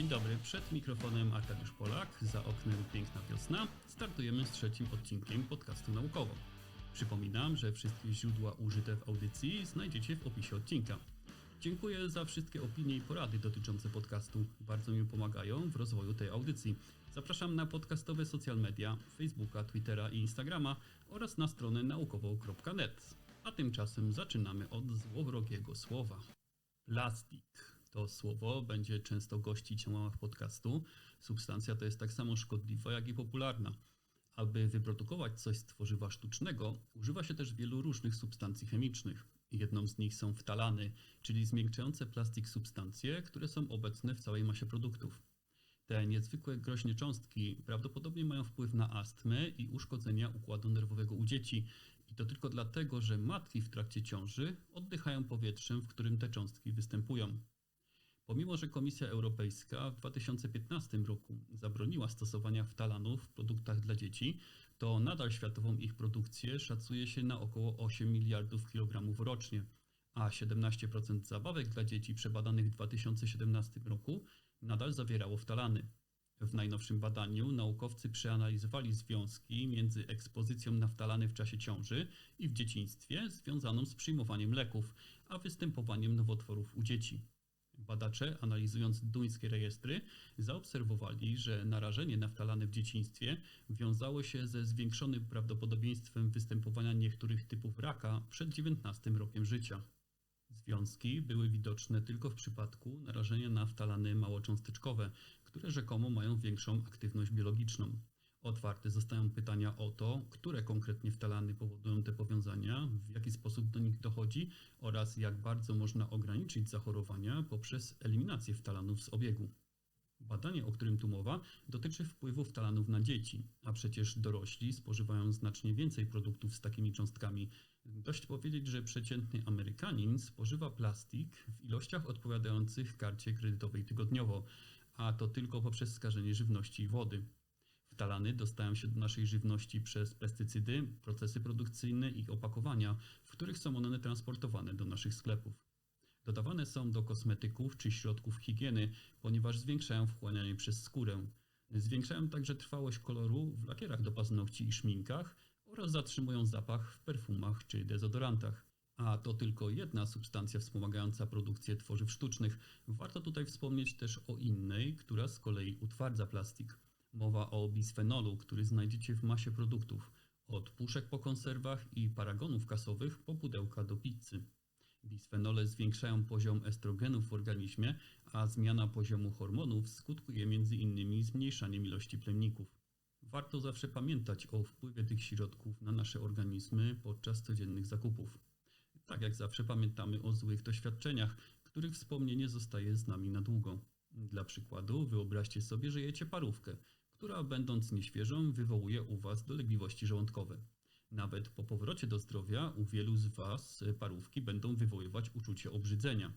Dzień dobry, przed mikrofonem Arkadiusz Polak, za oknem piękna wiosna. Startujemy z trzecim odcinkiem podcastu naukowo. Przypominam, że wszystkie źródła użyte w audycji znajdziecie w opisie odcinka. Dziękuję za wszystkie opinie i porady dotyczące podcastu. Bardzo mi pomagają w rozwoju tej audycji. Zapraszam na podcastowe social media, Facebooka, Twittera i Instagrama oraz na stronę naukowo.net. A tymczasem zaczynamy od złowrogiego słowa. Plastik. To słowo będzie często gościć na łamach podcastu. Substancja to jest tak samo szkodliwa, jak i popularna. Aby wyprodukować coś z tworzywa sztucznego, używa się też wielu różnych substancji chemicznych. Jedną z nich są wtalany, czyli zmiękczające plastik substancje, które są obecne w całej masie produktów. Te niezwykłe groźne cząstki prawdopodobnie mają wpływ na astmę i uszkodzenia układu nerwowego u dzieci. I to tylko dlatego, że matki w trakcie ciąży oddychają powietrzem, w którym te cząstki występują. Pomimo, że Komisja Europejska w 2015 roku zabroniła stosowania wtalanów w produktach dla dzieci, to nadal światową ich produkcję szacuje się na około 8 miliardów kilogramów rocznie, a 17% zabawek dla dzieci przebadanych w 2017 roku nadal zawierało wtalany. W najnowszym badaniu naukowcy przeanalizowali związki między ekspozycją na wtalany w czasie ciąży i w dzieciństwie związaną z przyjmowaniem leków, a występowaniem nowotworów u dzieci. Badacze, analizując duńskie rejestry, zaobserwowali, że narażenie na wtalany w dzieciństwie wiązało się ze zwiększonym prawdopodobieństwem występowania niektórych typów raka przed 19 rokiem życia. Związki były widoczne tylko w przypadku narażenia na wtalany małocząsteczkowe, które rzekomo mają większą aktywność biologiczną. Otwarte zostają pytania o to, które konkretnie wtalany powodują te powiązania, w jaki sposób do nich dochodzi oraz jak bardzo można ograniczyć zachorowania poprzez eliminację wtalanów z obiegu. Badanie, o którym tu mowa, dotyczy wpływu wtalanów na dzieci, a przecież dorośli spożywają znacznie więcej produktów z takimi cząstkami. Dość powiedzieć, że przeciętny Amerykanin spożywa plastik w ilościach odpowiadających karcie kredytowej tygodniowo, a to tylko poprzez skażenie żywności i wody. Wtalany dostają się do naszej żywności przez pestycydy, procesy produkcyjne i opakowania, w których są one transportowane do naszych sklepów. Dodawane są do kosmetyków czy środków higieny, ponieważ zwiększają wchłanianie przez skórę. Zwiększają także trwałość koloru w lakierach do paznokci i szminkach oraz zatrzymują zapach w perfumach czy dezodorantach. A to tylko jedna substancja wspomagająca produkcję tworzyw sztucznych. Warto tutaj wspomnieć też o innej, która z kolei utwardza plastik. Mowa o bisfenolu, który znajdziecie w masie produktów, od puszek po konserwach i paragonów kasowych po pudełka do pizzy. Bisfenole zwiększają poziom estrogenów w organizmie, a zmiana poziomu hormonów skutkuje m.in. zmniejszaniem ilości plemników. Warto zawsze pamiętać o wpływie tych środków na nasze organizmy podczas codziennych zakupów. Tak jak zawsze pamiętamy o złych doświadczeniach, których wspomnienie zostaje z nami na długo. Dla przykładu, wyobraźcie sobie, że jecie parówkę, która będąc nieświeżą wywołuje u Was dolegliwości żołądkowe. Nawet po powrocie do zdrowia u wielu z Was parówki będą wywoływać uczucie obrzydzenia.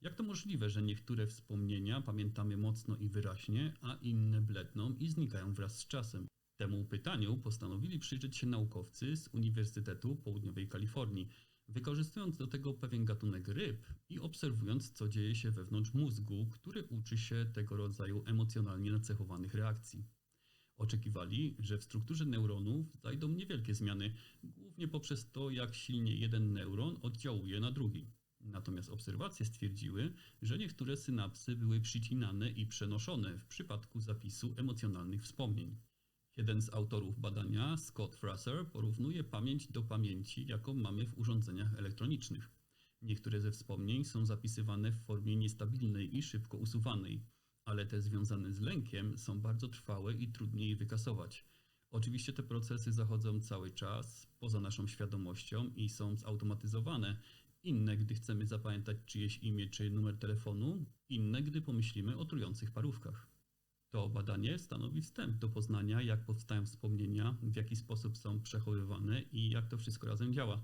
Jak to możliwe, że niektóre wspomnienia pamiętamy mocno i wyraźnie, a inne bledną i znikają wraz z czasem? Temu pytaniu postanowili przyjrzeć się naukowcy z Uniwersytetu Południowej Kalifornii, wykorzystując do tego pewien gatunek ryb i obserwując, co dzieje się wewnątrz mózgu, który uczy się tego rodzaju emocjonalnie nacechowanych reakcji. Oczekiwali, że w strukturze neuronów zajdą niewielkie zmiany, głównie poprzez to, jak silnie jeden neuron oddziałuje na drugi. Natomiast obserwacje stwierdziły, że niektóre synapsy były przycinane i przenoszone w przypadku zapisu emocjonalnych wspomnień. Jeden z autorów badania, Scott Frasser, porównuje pamięć do pamięci, jaką mamy w urządzeniach elektronicznych. Niektóre ze wspomnień są zapisywane w formie niestabilnej i szybko usuwanej, ale te związane z lękiem są bardzo trwałe i trudniej wykasować. Oczywiście te procesy zachodzą cały czas, poza naszą świadomością i są zautomatyzowane. Inne, gdy chcemy zapamiętać czyjeś imię czy numer telefonu, inne, gdy pomyślimy o trujących parówkach. To badanie stanowi wstęp do poznania, jak powstają wspomnienia, w jaki sposób są przechowywane i jak to wszystko razem działa.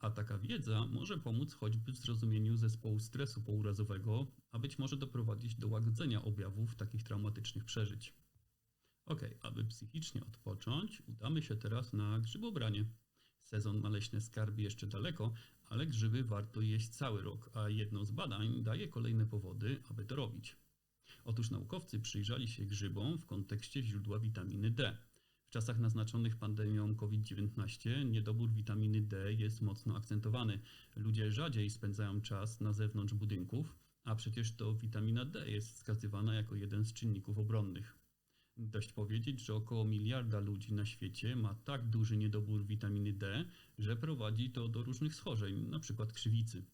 A taka wiedza może pomóc choćby w zrozumieniu zespołu stresu pourazowego, a być może doprowadzić do łagodzenia objawów takich traumatycznych przeżyć. Ok, aby psychicznie odpocząć, udamy się teraz na grzybobranie. Sezon na leśne skarby jeszcze daleko, ale grzyby warto jeść cały rok, a jedno z badań daje kolejne powody, aby to robić. Otóż naukowcy przyjrzeli się grzybom w kontekście źródła witaminy D. W czasach naznaczonych pandemią COVID-19 niedobór witaminy D jest mocno akcentowany. Ludzie rzadziej spędzają czas na zewnątrz budynków, a przecież to witamina D jest wskazywana jako jeden z czynników obronnych. Dość powiedzieć, że około miliarda ludzi na świecie ma tak duży niedobór witaminy D, że prowadzi to do różnych schorzeń, np. krzywicy.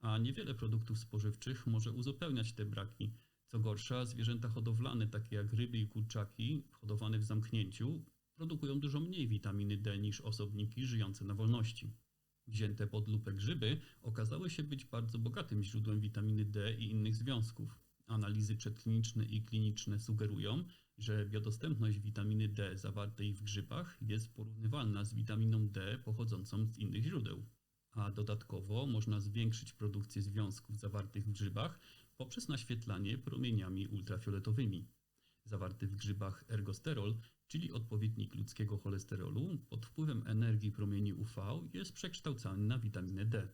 A niewiele produktów spożywczych może uzupełniać te braki. Co gorsza, zwierzęta hodowlane, takie jak ryby i kurczaki, hodowane w zamknięciu, produkują dużo mniej witaminy D niż osobniki żyjące na wolności. Wzięte pod lupę grzyby okazały się być bardzo bogatym źródłem witaminy D i innych związków. Analizy przedkliniczne i kliniczne sugerują, że biodostępność witaminy D zawartej w grzybach jest porównywalna z witaminą D pochodzącą z innych źródeł. A dodatkowo można zwiększyć produkcję związków zawartych w grzybach poprzez naświetlanie promieniami ultrafioletowymi. Zawarty w grzybach ergosterol, czyli odpowiednik ludzkiego cholesterolu, pod wpływem energii promieni UV jest przekształcany na witaminę D.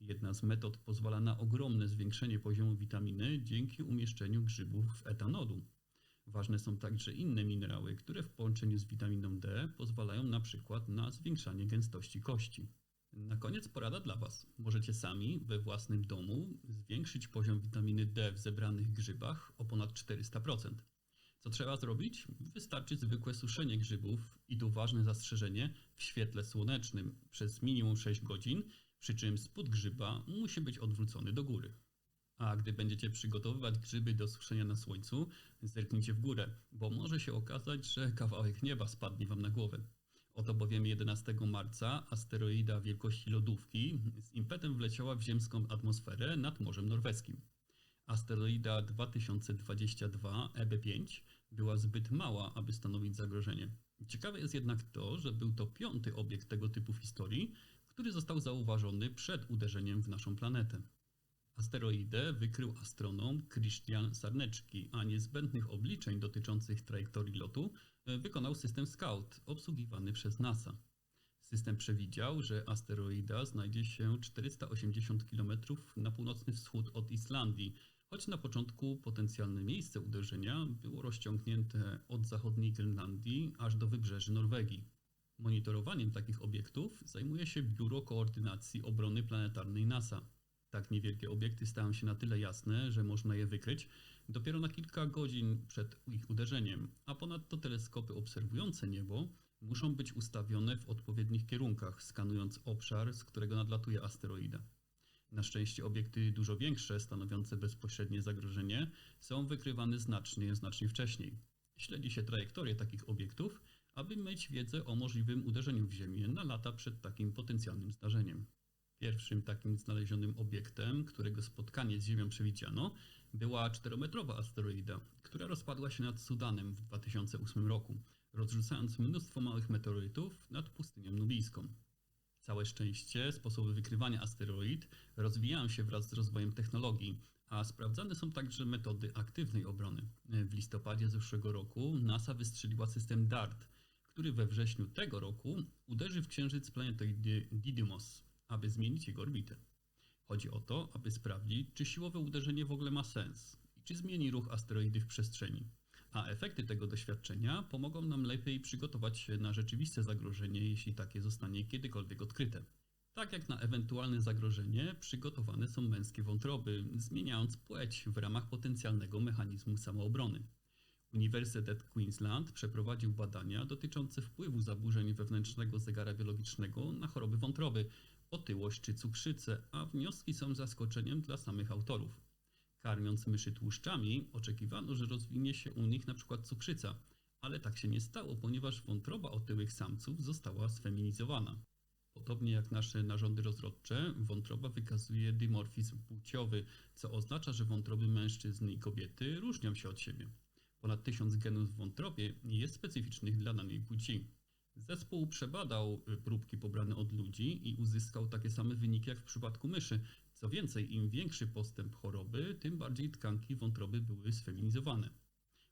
Jedna z metod pozwala na ogromne zwiększenie poziomu witaminy dzięki umieszczeniu grzybów w etanolu. Ważne są także inne minerały, które w połączeniu z witaminą D pozwalają na przykład na zwiększanie gęstości kości. Na koniec porada dla Was. Możecie sami we własnym domu zwiększyć poziom witaminy D w zebranych grzybach o ponad 400%. Co trzeba zrobić? Wystarczy zwykłe suszenie grzybów i tu ważne zastrzeżenie w świetle słonecznym przez minimum 6 godzin, przy czym spód grzyba musi być odwrócony do góry. A gdy będziecie przygotowywać grzyby do suszenia na słońcu, zerknijcie w górę, bo może się okazać, że kawałek nieba spadnie Wam na głowę. Oto bowiem 11 marca asteroida wielkości lodówki z impetem wleciała w ziemską atmosferę nad Morzem Norweskim. Asteroida 2022 EB5 była zbyt mała, aby stanowić zagrożenie. Ciekawe jest jednak to, że był to piąty obiekt tego typu w historii, który został zauważony przed uderzeniem w naszą planetę. Asteroidę wykrył astronom Christian Sarnecki, a niezbędnych obliczeń dotyczących trajektorii lotu e, wykonał system Scout obsługiwany przez NASA. System przewidział, że asteroida znajdzie się 480 km na północny wschód od Islandii, choć na początku potencjalne miejsce uderzenia było rozciągnięte od zachodniej Grenlandii aż do wybrzeży Norwegii. Monitorowaniem takich obiektów zajmuje się Biuro Koordynacji Obrony Planetarnej NASA. Tak niewielkie obiekty stają się na tyle jasne, że można je wykryć dopiero na kilka godzin przed ich uderzeniem, a ponadto teleskopy obserwujące niebo muszą być ustawione w odpowiednich kierunkach, skanując obszar, z którego nadlatuje asteroida. Na szczęście obiekty dużo większe, stanowiące bezpośrednie zagrożenie, są wykrywane znacznie, znacznie wcześniej. Śledzi się trajektorię takich obiektów, aby mieć wiedzę o możliwym uderzeniu w Ziemię na lata przed takim potencjalnym zdarzeniem. Pierwszym takim znalezionym obiektem, którego spotkanie z Ziemią przewidziano, była 4-metrowa asteroida, która rozpadła się nad Sudanem w 2008 roku, rozrzucając mnóstwo małych meteorytów nad pustynią nubijską. Całe szczęście sposoby wykrywania asteroid rozwijają się wraz z rozwojem technologii, a sprawdzane są także metody aktywnej obrony. W listopadzie zeszłego roku NASA wystrzeliła system DART, który we wrześniu tego roku uderzy w księżyc planetoidy Didymos, aby zmienić jego orbitę. Chodzi o to, aby sprawdzić, czy siłowe uderzenie w ogóle ma sens i czy zmieni ruch asteroidy w przestrzeni. A efekty tego doświadczenia pomogą nam lepiej przygotować się na rzeczywiste zagrożenie, jeśli takie zostanie kiedykolwiek odkryte. Tak jak na ewentualne zagrożenie, przygotowane są męskie wątroby, zmieniając płeć w ramach potencjalnego mechanizmu samoobrony. Uniwersytet Queensland przeprowadził badania dotyczące wpływu zaburzeń wewnętrznego zegara biologicznego na choroby wątroby, otyłość czy cukrzycę, a wnioski są zaskoczeniem dla samych autorów. Karmiąc myszy tłuszczami, oczekiwano, że rozwinie się u nich np. cukrzyca, ale tak się nie stało, ponieważ wątroba otyłych samców została sfeminizowana. Podobnie jak nasze narządy rozrodcze, wątroba wykazuje dimorfizm płciowy, co oznacza, że wątroby mężczyzn i kobiety różnią się od siebie. Ponad tysiąc genów w wątrobie jest specyficznych dla danej płci. Zespół przebadał próbki pobrane od ludzi i uzyskał takie same wyniki jak w przypadku myszy. Co więcej, im większy postęp choroby, tym bardziej tkanki wątroby były sfeminizowane.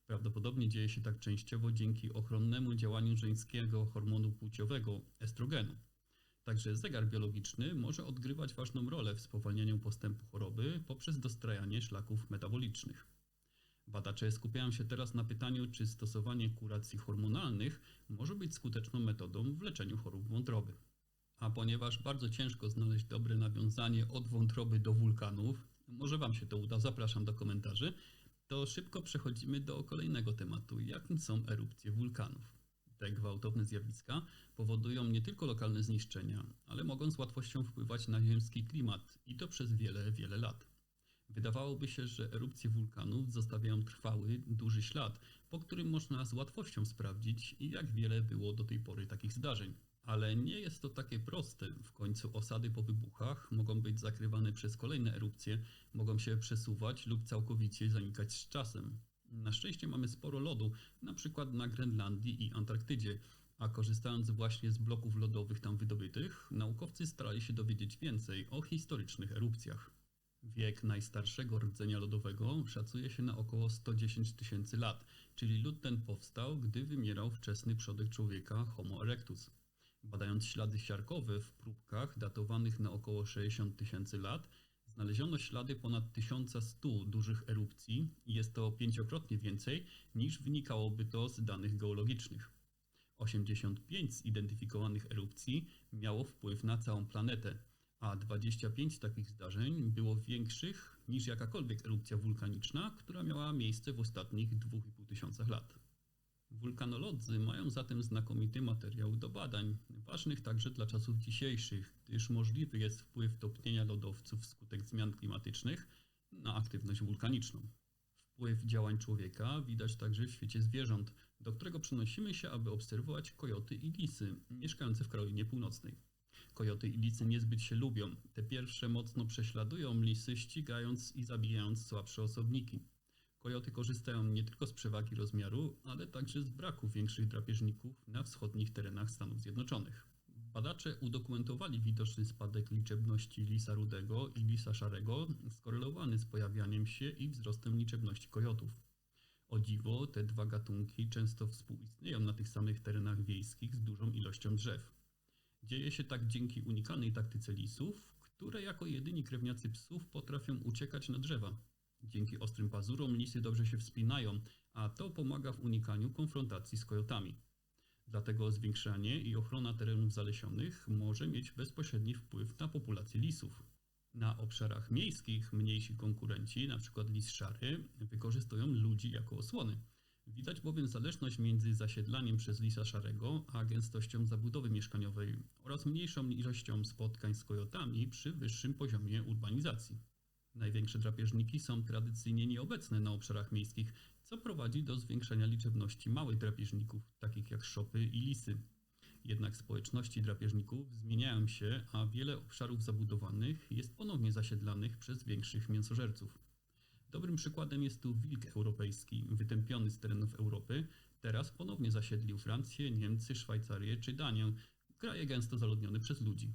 Prawdopodobnie dzieje się tak częściowo dzięki ochronnemu działaniu żeńskiego hormonu płciowego estrogenu. Także zegar biologiczny może odgrywać ważną rolę w spowalnianiu postępu choroby poprzez dostrajanie szlaków metabolicznych. Badacze skupiają się teraz na pytaniu, czy stosowanie kuracji hormonalnych może być skuteczną metodą w leczeniu chorób wątroby. A ponieważ bardzo ciężko znaleźć dobre nawiązanie od wątroby do wulkanów, może Wam się to uda, zapraszam do komentarzy, to szybko przechodzimy do kolejnego tematu, jakim są erupcje wulkanów. Te gwałtowne zjawiska powodują nie tylko lokalne zniszczenia, ale mogą z łatwością wpływać na ziemski klimat i to przez wiele, wiele lat. Wydawałoby się, że erupcje wulkanów zostawiają trwały, duży ślad, po którym można z łatwością sprawdzić, jak wiele było do tej pory takich zdarzeń. Ale nie jest to takie proste. W końcu osady po wybuchach mogą być zakrywane przez kolejne erupcje, mogą się przesuwać lub całkowicie zanikać z czasem. Na szczęście mamy sporo lodu, na przykład na Grenlandii i Antarktydzie, a korzystając właśnie z bloków lodowych tam wydobytych, naukowcy starali się dowiedzieć więcej o historycznych erupcjach. Wiek najstarszego rdzenia lodowego szacuje się na około 110 tysięcy lat, czyli lód ten powstał, gdy wymierał wczesny przodek człowieka Homo erectus. Badając ślady siarkowe w próbkach datowanych na około 60 tysięcy lat, znaleziono ślady ponad 1100 dużych erupcji i jest to pięciokrotnie więcej niż wynikałoby to z danych geologicznych. 85 zidentyfikowanych erupcji miało wpływ na całą planetę, a 25 takich zdarzeń było większych niż jakakolwiek erupcja wulkaniczna, która miała miejsce w ostatnich 2,5 tysiącach lat. Wulkanolodzy mają zatem znakomity materiał do badań, ważnych także dla czasów dzisiejszych, gdyż możliwy jest wpływ topnienia lodowców wskutek zmian klimatycznych na aktywność wulkaniczną. Wpływ działań człowieka widać także w świecie zwierząt, do którego przenosimy się, aby obserwować kojoty i lisy mieszkające w Karolinie Północnej. Kojoty i lisy niezbyt się lubią. Te pierwsze mocno prześladują lisy, ścigając i zabijając słabsze osobniki. Kojoty korzystają nie tylko z przewagi rozmiaru, ale także z braku większych drapieżników na wschodnich terenach Stanów Zjednoczonych. Badacze udokumentowali widoczny spadek liczebności lisa rudego i lisa szarego, skorelowany z pojawianiem się i wzrostem liczebności kojotów. O dziwo, te dwa gatunki często współistnieją na tych samych terenach wiejskich z dużą ilością drzew. Dzieje się tak dzięki unikalnej taktyce lisów, które jako jedyni krewniacy psów potrafią uciekać na drzewa. Dzięki ostrym pazurom lisy dobrze się wspinają, a to pomaga w unikaniu konfrontacji z kojotami. Dlatego zwiększanie i ochrona terenów zalesionych może mieć bezpośredni wpływ na populację lisów. Na obszarach miejskich mniejsi konkurenci, np. lis szary, wykorzystują ludzi jako osłony. Widać bowiem zależność między zasiedlaniem przez lisa szarego a gęstością zabudowy mieszkaniowej oraz mniejszą ilością spotkań z kojotami przy wyższym poziomie urbanizacji. Największe drapieżniki są tradycyjnie nieobecne na obszarach miejskich, co prowadzi do zwiększenia liczebności małych drapieżników, takich jak szopy i lisy. Jednak społeczności drapieżników zmieniają się, a wiele obszarów zabudowanych jest ponownie zasiedlanych przez większych mięsożerców. Dobrym przykładem jest tu wilk europejski, wytępiony z terenów Europy, teraz ponownie zasiedlił Francję, Niemcy, Szwajcarię czy Danię, kraje gęsto zaludnione przez ludzi.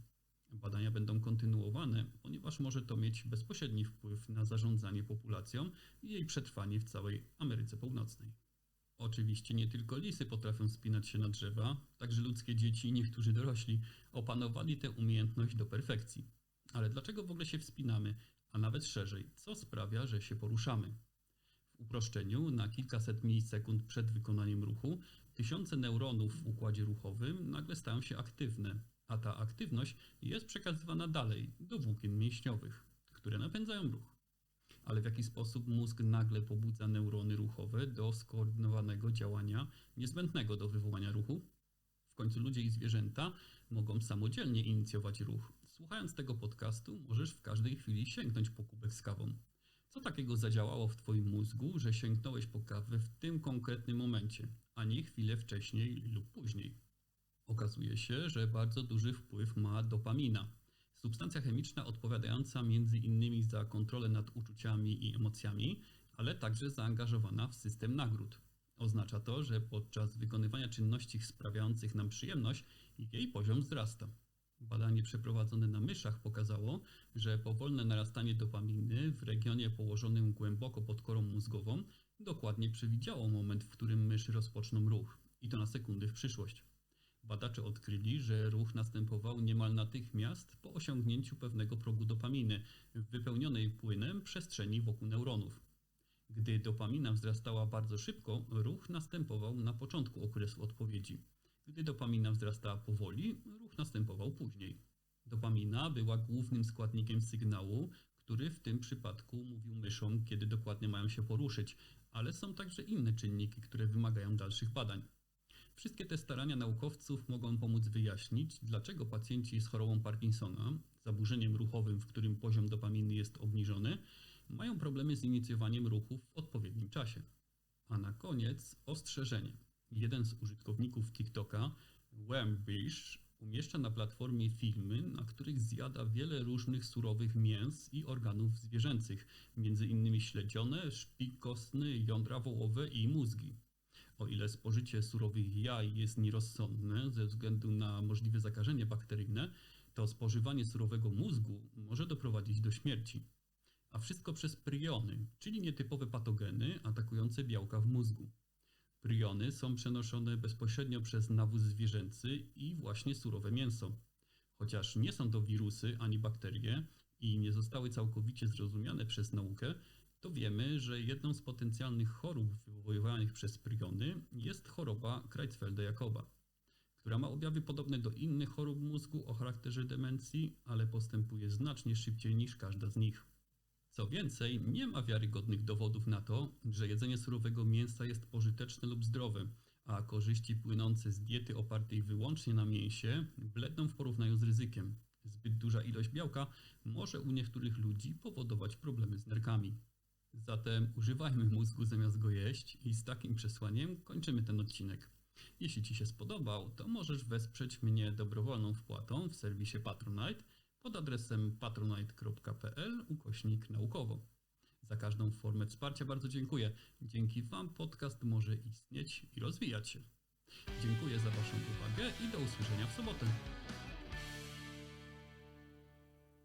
Badania będą kontynuowane, ponieważ może to mieć bezpośredni wpływ na zarządzanie populacją i jej przetrwanie w całej Ameryce Północnej. Oczywiście nie tylko lisy potrafią spinać się na drzewa, także ludzkie dzieci i niektórzy dorośli opanowali tę umiejętność do perfekcji. Ale dlaczego w ogóle się wspinamy, a nawet szerzej, co sprawia, że się poruszamy? W uproszczeniu, na kilkaset milisekund przed wykonaniem ruchu, tysiące neuronów w układzie ruchowym nagle stają się aktywne, a ta aktywność jest przekazywana dalej do włókien mięśniowych, które napędzają ruch. Ale w jaki sposób mózg nagle pobudza neurony ruchowe do skoordynowanego działania niezbędnego do wywołania ruchu? W końcu ludzie i zwierzęta mogą samodzielnie inicjować ruch. Słuchając tego podcastu, możesz w każdej chwili sięgnąć po kubek z kawą. Co takiego zadziałało w Twoim mózgu, że sięgnąłeś po kawę w tym konkretnym momencie, a nie chwilę wcześniej lub później? Okazuje się, że bardzo duży wpływ ma dopamina. Substancja chemiczna odpowiadająca innymi za kontrolę nad uczuciami i emocjami, ale także zaangażowana w system nagród. Oznacza to, że podczas wykonywania czynności sprawiających nam przyjemność jej poziom wzrasta. Badanie przeprowadzone na myszach pokazało, że powolne narastanie dopaminy w regionie położonym głęboko pod korą mózgową dokładnie przewidziało moment, w którym myszy rozpoczną ruch i to na sekundy w przyszłość. Badacze odkryli, że ruch następował niemal natychmiast po osiągnięciu pewnego progu dopaminy w wypełnionej płynem przestrzeni wokół neuronów. Gdy dopamina wzrastała bardzo szybko, ruch następował na początku okresu odpowiedzi. Gdy dopamina wzrastała powoli, ruch następował później. Dopamina była głównym składnikiem sygnału, który w tym przypadku mówił myszom, kiedy dokładnie mają się poruszyć, ale są także inne czynniki, które wymagają dalszych badań. Wszystkie te starania naukowców mogą pomóc wyjaśnić, dlaczego pacjenci z chorobą Parkinsona, zaburzeniem ruchowym, w którym poziom dopaminy jest obniżony, mają problemy z inicjowaniem ruchów w odpowiednim czasie. A na koniec ostrzeżenie. Jeden z użytkowników TikToka, Wembish, umieszcza na platformie filmy, na których zjada wiele różnych surowych mięs i organów zwierzęcych, m.in. śledzione, szpik kostny, jądra wołowe i mózgi. O ile spożycie surowych jaj jest nierozsądne ze względu na możliwe zakażenie bakteryjne, to spożywanie surowego mózgu może doprowadzić do śmierci. A wszystko przez priony, czyli nietypowe patogeny atakujące białka w mózgu. Priony są przenoszone bezpośrednio przez nawóz zwierzęcy i właśnie surowe mięso. Chociaż nie są to wirusy ani bakterie i nie zostały całkowicie zrozumiane przez naukę, to wiemy, że jedną z potencjalnych chorób wywoływanych przez priony jest choroba Creutzfelda-Jakoba, która ma objawy podobne do innych chorób mózgu o charakterze demencji, ale postępuje znacznie szybciej niż każda z nich. Co więcej, nie ma wiarygodnych dowodów na to, że jedzenie surowego mięsa jest pożyteczne lub zdrowe, a korzyści płynące z diety opartej wyłącznie na mięsie bledną w porównaniu z ryzykiem. Zbyt duża ilość białka może u niektórych ludzi powodować problemy z nerkami. Zatem używajmy mózgu zamiast go jeść i z takim przesłaniem kończymy ten odcinek. Jeśli Ci się spodobał, to możesz wesprzeć mnie dobrowolną wpłatą w serwisie Patronite pod adresem patronite.pl ukośnik naukowo. Za każdą formę wsparcia bardzo dziękuję. Dzięki Wam podcast może istnieć i rozwijać się. Dziękuję za Waszą uwagę i do usłyszenia w sobotę.